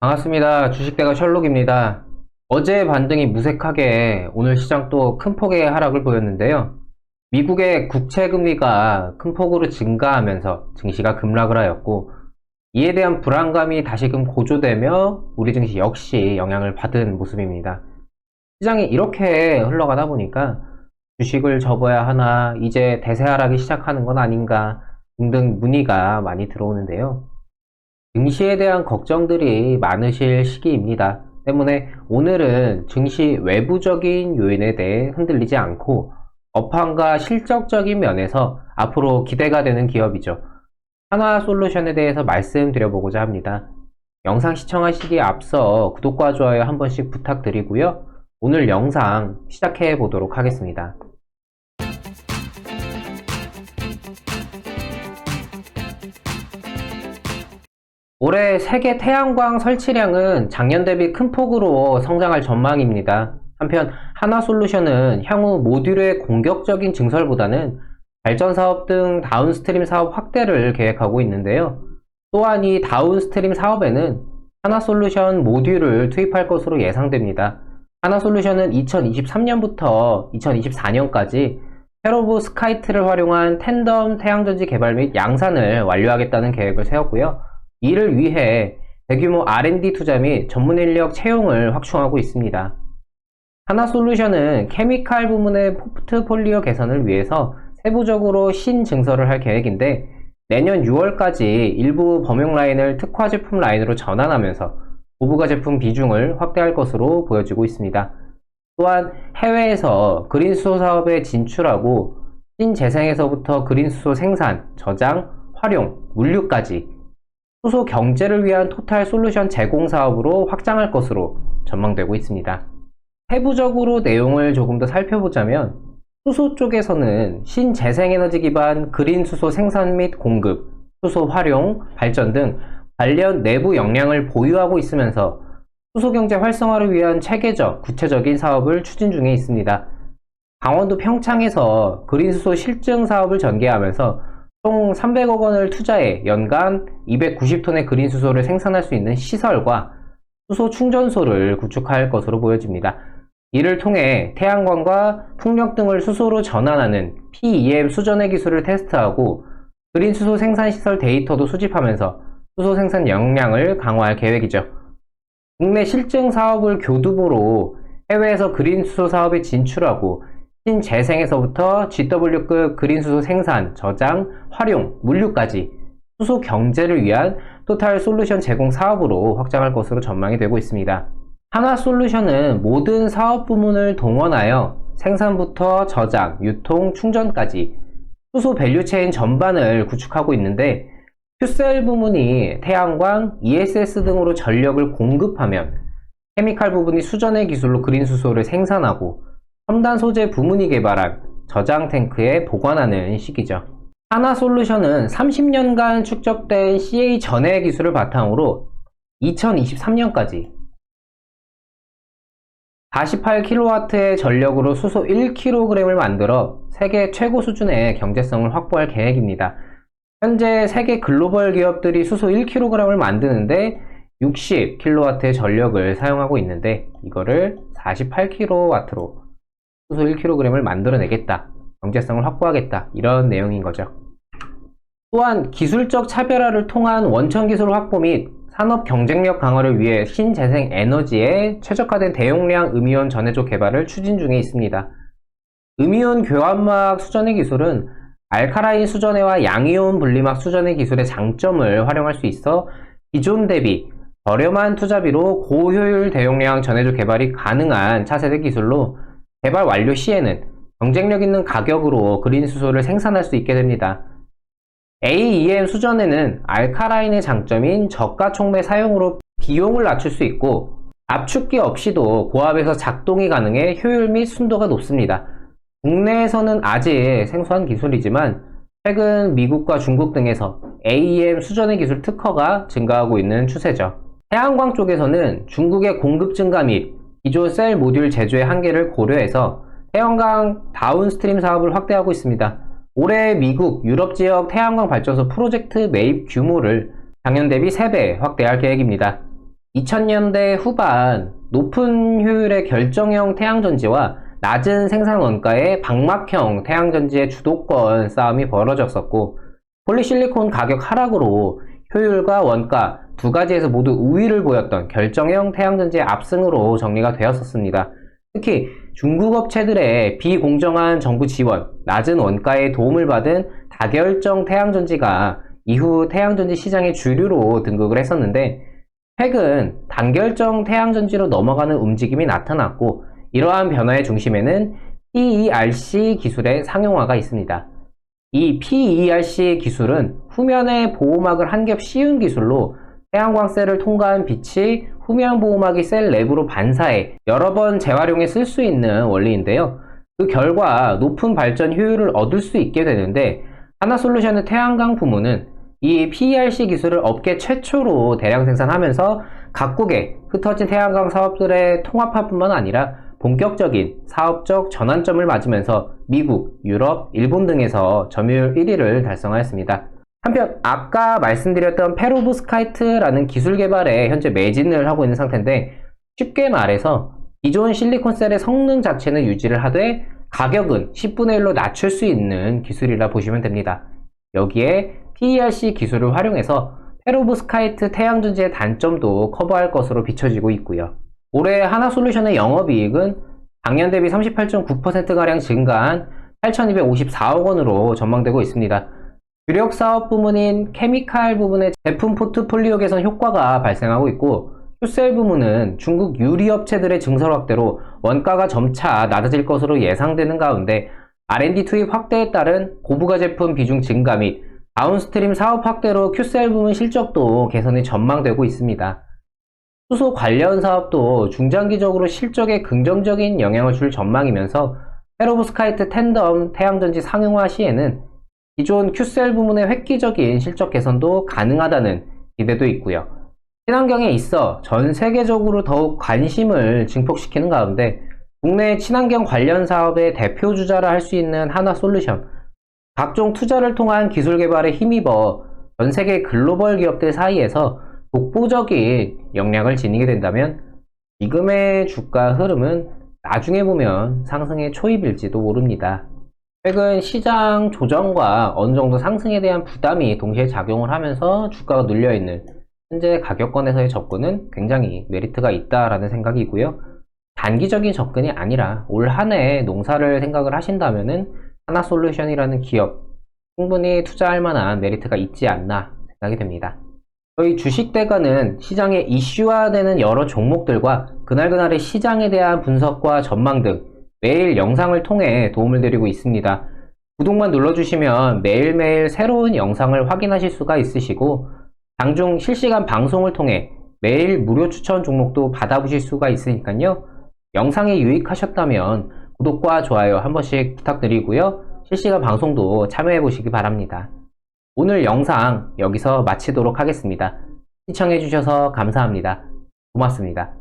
반갑습니다. 주식대가 셜록입니다. 어제 반등이 무색하게 오늘 시장 또 큰 폭의 하락을 보였는데요. 미국의 국채 금리가 큰 폭으로 증가하면서 증시가 급락을 하였고 이에 대한 불안감이 다시금 고조되며 우리 증시 역시 영향을 받은 모습입니다. 시장이 이렇게 흘러가다 보니까 주식을 접어야 하나 이제 대세 하락이 시작하는 건 아닌가 등등 문의가 많이 들어오는데요. 증시에 대한 걱정들이 많으실 시기입니다. 때문에 오늘은 증시 외부적인 요인에 대해 흔들리지 않고 업황과 실적적인 면에서 앞으로 기대가 되는 기업이죠. 하나솔루션에 대해서 말씀드려보고자 합니다. 영상 시청하시기에 앞서 구독과 좋아요 한 번씩 부탁드리고요. 오늘 영상 시작해 보도록 하겠습니다. 올해 세계 태양광 설치량은 작년 대비 큰 폭으로 성장할 전망입니다. 한편 하나솔루션은 향후 모듈의 공격적인 증설보다는 발전 사업 등 다운스트림 사업 확대를 계획하고 있는데요. 또한 이 다운스트림 사업에는 하나솔루션 모듈을 투입할 것으로 예상됩니다. 하나솔루션은 2023년부터 2024년까지 페로브 스카이트를 활용한 텐덤 태양전지 개발 및 양산을 완료하겠다는 계획을 세웠고요. 이를 위해 대규모 R&D 투자 및 전문 인력 채용을 확충하고 있습니다. 하나솔루션은 케미칼 부문의 포트폴리오 개선을 위해서 세부적으로 신증설을 할 계획인데 내년 6월까지 일부 범용 라인을 특화 제품 라인으로 전환하면서 고부가 제품 비중을 확대할 것으로 보여지고 있습니다. 또한 해외에서 그린수소 사업에 진출하고 신재생에서부터 그린수소 생산, 저장, 활용, 물류까지 수소 경제를 위한 토탈 솔루션 제공 사업으로 확장할 것으로 전망되고 있습니다. 세부적으로 내용을 조금 더 살펴보자면 수소 쪽에서는 신재생에너지 기반 그린 수소 생산 및 공급, 수소 활용, 발전 등 관련 내부 역량을 보유하고 있으면서 수소 경제 활성화를 위한 체계적, 구체적인 사업을 추진 중에 있습니다. 강원도 평창에서 그린 수소 실증 사업을 전개하면서 총 300억 원을 투자해 연간 290톤의 그린 수소를 생산할 수 있는 시설과 수소 충전소를 구축할 것으로 보여집니다. 이를 통해 태양광과 풍력 등을 수소로 전환하는 PEM 수전의 기술을 테스트하고 그린 수소 생산 시설 데이터도 수집하면서 수소 생산 역량을 강화할 계획이죠. 국내 실증 사업을 교두보로 해외에서 그린 수소 사업에 진출하고 신 재생에서부터 GW급 그린수소 생산, 저장, 활용, 물류까지 수소 경제를 위한 토탈 솔루션 제공 사업으로 확장할 것으로 전망이 되고 있습니다. 하나 솔루션은 모든 사업 부문을 동원하여 생산부터 저장, 유통, 충전까지 수소 밸류체인 전반을 구축하고 있는데 큐셀 부문이 태양광, ESS 등으로 전력을 공급하면 케미칼 부분이 수전의 기술로 그린 수소를 생산하고 첨단 소재 부문이 개발한 저장 탱크에 보관하는 시기죠. 하나 솔루션은 30년간 축적된 CA 전해 기술을 바탕으로 2023년까지 48kW의 전력으로 수소 1kg을 만들어 세계 최고 수준의 경제성을 확보할 계획입니다. 현재 세계 글로벌 기업들이 수소 1kg을 만드는데 60kW의 전력을 사용하고 있는데 이거를 48kW로 수소 1kg을 만들어내겠다. 경제성을 확보하겠다. 이런 내용인 거죠. 또한 기술적 차별화를 통한 원천 기술 확보 및 산업 경쟁력 강화를 위해 신재생 에너지에 최적화된 대용량 음이온 전해조 개발을 추진 중에 있습니다. 음이온 교환막 수전의 기술은 알카라인 수전해와 양이온 분리막 수전의 기술의 장점을 활용할 수 있어 기존 대비 저렴한 투자비로 고효율 대용량 전해조 개발이 가능한 차세대 기술로 개발 완료 시에는 경쟁력 있는 가격으로 그린 수소를 생산할 수 있게 됩니다. AEM 수전에는 알카라인의 장점인 저가 촉매 사용으로 비용을 낮출 수 있고 압축기 없이도 고압에서 작동이 가능해 효율 및 순도가 높습니다. 국내에서는 아직 생소한 기술이지만 최근 미국과 중국 등에서 AEM 수전의 기술 특허가 증가하고 있는 추세죠. 태양광 쪽에서는 중국의 공급 증가 및 기존 셀 모듈 제조의 한계를 고려해서 태양광 다운스트림 사업을 확대하고 있습니다. 올해 미국, 유럽 지역 태양광 발전소 프로젝트 매입 규모를 작년 대비 3배 확대할 계획입니다. 2000년대 후반 높은 효율의 결정형 태양전지와 낮은 생산 원가의 방막형 태양전지의 주도권 싸움이 벌어졌었고 폴리실리콘 가격 하락으로 효율과 원가 두 가지에서 모두 우위를 보였던 결정형 태양전지의 압승으로 정리가 되었었습니다. 특히 중국 업체들의 비공정한 정부 지원, 낮은 원가의 도움을 받은 다결정 태양전지가 이후 태양전지 시장의 주류로 등극을 했었는데 최근 단결정 태양전지로 넘어가는 움직임이 나타났고 이러한 변화의 중심에는 PERC 기술의 상용화가 있습니다. 이 PERC 기술은 후면에 보호막을 한 겹 씌운 기술로 태양광 셀을 통과한 빛이 후면 보호막이 셀 내부로 반사해 여러 번 재활용해 쓸 수 있는 원리인데요. 그 결과 높은 발전 효율을 얻을 수 있게 되는데 하나솔루션의 태양광 부문은 이 PERC 기술을 업계 최초로 대량 생산하면서 각국의 흩어진 태양광 사업들의 통합화뿐만 아니라 본격적인 사업적 전환점을 맞으면서 미국, 유럽, 일본 등에서 점유율 1위를 달성하였습니다. 한편 아까 말씀드렸던 페로브스카이트라는 기술 개발에 현재 매진을 하고 있는 상태인데 쉽게 말해서 기존 실리콘셀의 성능 자체는 유지를 하되 가격은 10분의 1로 낮출 수 있는 기술이라 보시면 됩니다. 여기에 PERC 기술을 활용해서 페로브스카이트 태양전지의 단점도 커버할 것으로 비춰지고 있고요. 올해 하나솔루션의 영업이익은 작년 대비 38.9%가량 증가한 8,254억 원으로 전망되고 있습니다. 주력 사업 부문인 케미칼 부분의 제품 포트폴리오 개선 효과가 발생하고 있고 휴셀 부문은 중국 유리 업체들의 증설 확대로 원가가 점차 낮아질 것으로 예상되는 가운데 R&D 투입 확대에 따른 고부가 제품 비중 증가 및 다운스트림 사업 확대로 큐셀 부문 실적도 개선이 전망되고 있습니다. 수소 관련 사업도 중장기적으로 실적에 긍정적인 영향을 줄 전망이면서 페로브스카이트 텐덤 태양전지 상용화 시에는 기존 큐셀 부문의 획기적인 실적 개선도 가능하다는 기대도 있고요. 친환경에 있어 전 세계적으로 더욱 관심을 증폭시키는 가운데 국내 친환경 관련 사업의 대표 주자라 할 수 있는 하나 솔루션, 각종 투자를 통한 기술 개발에 힘입어 전 세계 글로벌 기업들 사이에서 독보적인 역량을 지니게 된다면 지금의 주가 흐름은 나중에 보면 상승의 초입일지도 모릅니다. 최근 시장 조정과 어느 정도 상승에 대한 부담이 동시에 작용을 하면서 주가가 눌려있는 현재 가격권에서의 접근은 굉장히 메리트가 있다라는 생각이고요. 단기적인 접근이 아니라 올 한 해 농사를 생각을 하신다면은 하나솔루션이라는 기업 충분히 투자할 만한 메리트가 있지 않나 생각이 됩니다. 저희 주식대가는 시장에 이슈화되는 여러 종목들과 그날그날의 시장에 대한 분석과 전망 등 매일 영상을 통해 도움을 드리고 있습니다. 구독만 눌러주시면 매일매일 새로운 영상을 확인하실 수가 있으시고 장중 실시간 방송을 통해 매일 무료 추천 종목도 받아보실 수가 있으니까요. 영상이 유익하셨다면 구독과 좋아요 한 번씩 부탁드리고요. 실시간 방송도 참여해 보시기 바랍니다. 오늘 영상 여기서 마치도록 하겠습니다. 시청해 주셔서 감사합니다. 고맙습니다.